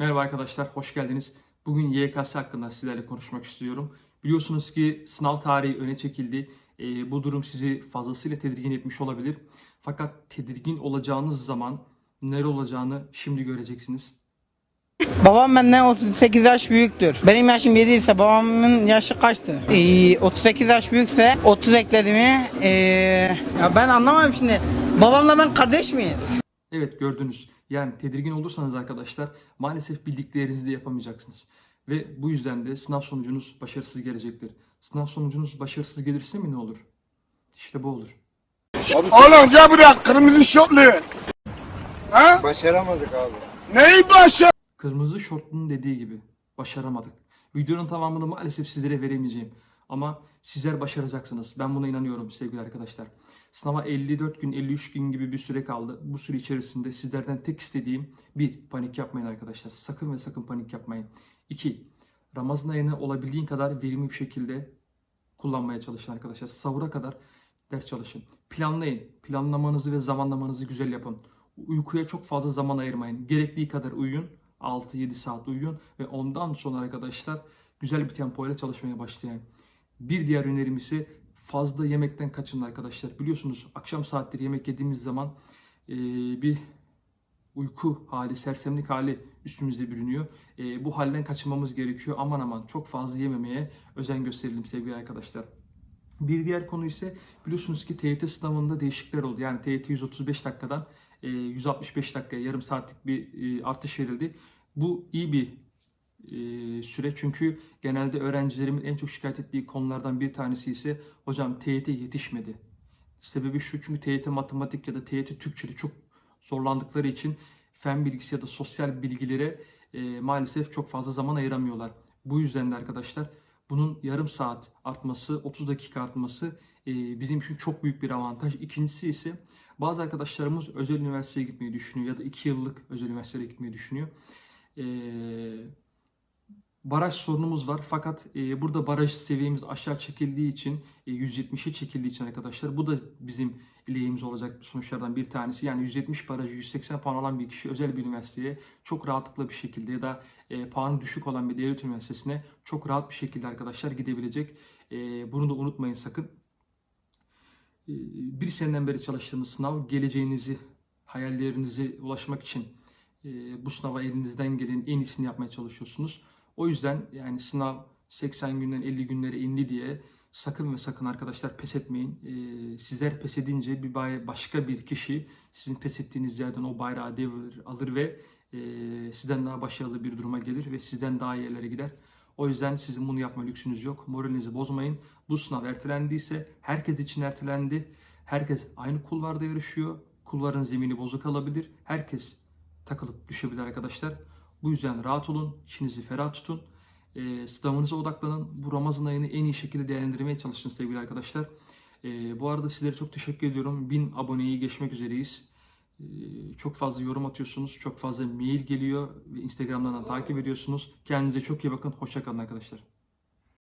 Merhaba arkadaşlar, hoş geldiniz. Bugün YKS hakkında sizlerle konuşmak istiyorum. Biliyorsunuz ki sınav tarihi öne çekildi. Ee, bu durum sizi fazlasıyla tedirgin etmiş olabilir. Fakat tedirgin olacağınız zaman neler olacağını şimdi göreceksiniz. Babam benden 38 yaş büyüktür. Benim yaşım 7 ise babamın yaşı kaçtı? Ee, 38 yaş büyükse 30 ekledi mi? Ee, ya ben anlamadım şimdi. Babamla ben kardeş miyiz? Evet gördünüz. Yani tedirgin olursanız arkadaşlar maalesef bildiklerinizi de yapamayacaksınız. Ve bu yüzden de sınav sonucunuz başarısız gelecektir. Sınav sonucunuz başarısız gelirse mi ne olur? İşte bu olur. Oğlum gel buraya kırmızı şortlu. Ha? Başaramadık abi. Neyi başa? Kırmızı şortlunun dediği gibi başaramadık. Videonun tamamını maalesef sizlere veremeyeceğim. Ama sizler başaracaksınız. Ben buna inanıyorum sevgili arkadaşlar. Sınava 54 gün, 53 gün gibi bir süre kaldı. Bu süre içerisinde sizlerden tek istediğim bir, panik yapmayın arkadaşlar. Sakın ve sakın panik yapmayın. İki, Ramazan ayını olabildiğin kadar verimli bir şekilde kullanmaya çalışın arkadaşlar. Sahura kadar ders çalışın. Planlayın. Planlamanızı ve zamanlamanızı güzel yapın. Uykuya çok fazla zaman ayırmayın. Gerektiği kadar uyuyun. 6-7 saat uyuyun ve ondan sonra arkadaşlar güzel bir tempoyla çalışmaya başlayın. Bir diğer önerim ise fazla yemekten kaçının arkadaşlar. Biliyorsunuz akşam saatleri yemek yediğimiz zaman eee, bir uyku hali, sersemlik hali üstümüze bürünüyor. Eee, bu halden kaçınmamız gerekiyor. Aman aman çok fazla yememeye özen gösterelim sevgili arkadaşlar. Bir diğer konu ise biliyorsunuz ki TYT sınavında değişiklikler oldu. Yani TYT 135 dakikadan e, 165 dakikaya yarım saatlik bir e, artış verildi. Bu iyi bir e, süre çünkü genelde öğrencilerimin en çok şikayet ettiği konulardan bir tanesi ise hocam TYT yetişmedi. Sebebi şu çünkü TYT matematik ya da TYT Türkçe'de çok zorlandıkları için fen bilgisi ya da sosyal bilgilere e, maalesef çok fazla zaman ayıramıyorlar. Bu yüzden de arkadaşlar bunun yarım saat artması, 30 dakika artması e, bizim için çok büyük bir avantaj. İkincisi ise bazı arkadaşlarımız özel üniversiteye gitmeyi düşünüyor ya da 2 yıllık özel üniversiteye gitmeyi düşünüyor. E, baraj sorunumuz var fakat e, burada baraj seviyemiz aşağı çekildiği için e, 170'e çekildiği için arkadaşlar bu da bizim lehimiz olacak sonuçlardan bir tanesi. Yani 170 barajı 180 puan alan bir kişi özel bir üniversiteye çok rahatlıkla bir şekilde ya da e, puanı düşük olan bir devlet üniversitesine çok rahat bir şekilde arkadaşlar gidebilecek. E, bunu da unutmayın sakın. Bir seneden beri çalıştığınız sınav geleceğinizi, hayallerinize ulaşmak için bu sınava elinizden gelen en iyisini yapmaya çalışıyorsunuz. O yüzden yani sınav 80 günden 50 günlere indi diye sakın ve sakın arkadaşlar pes etmeyin. E, sizler pes edince bir bay- başka bir kişi sizin pes ettiğiniz yerden o bayrağı devir alır ve e, sizden daha başarılı bir duruma gelir ve sizden daha iyi yerlere gider. O yüzden sizin bunu yapma lüksünüz yok. Moralinizi bozmayın. Bu sınav ertelendiyse herkes için ertelendi. Herkes aynı kulvarda yarışıyor. Kulvarın zemini bozuk alabilir. Herkes takılıp düşebilir arkadaşlar. Bu yüzden rahat olun. İçinizi ferah tutun. E, sınavınıza odaklanın. Bu Ramazan ayını en iyi şekilde değerlendirmeye çalışın sevgili arkadaşlar. E, bu arada sizlere çok teşekkür ediyorum. 1000 aboneyi geçmek üzereyiz. E, çok fazla yorum atıyorsunuz. Çok fazla mail geliyor ve Instagram'dan da takip ediyorsunuz. Kendinize çok iyi bakın. Hoşçakalın arkadaşlar.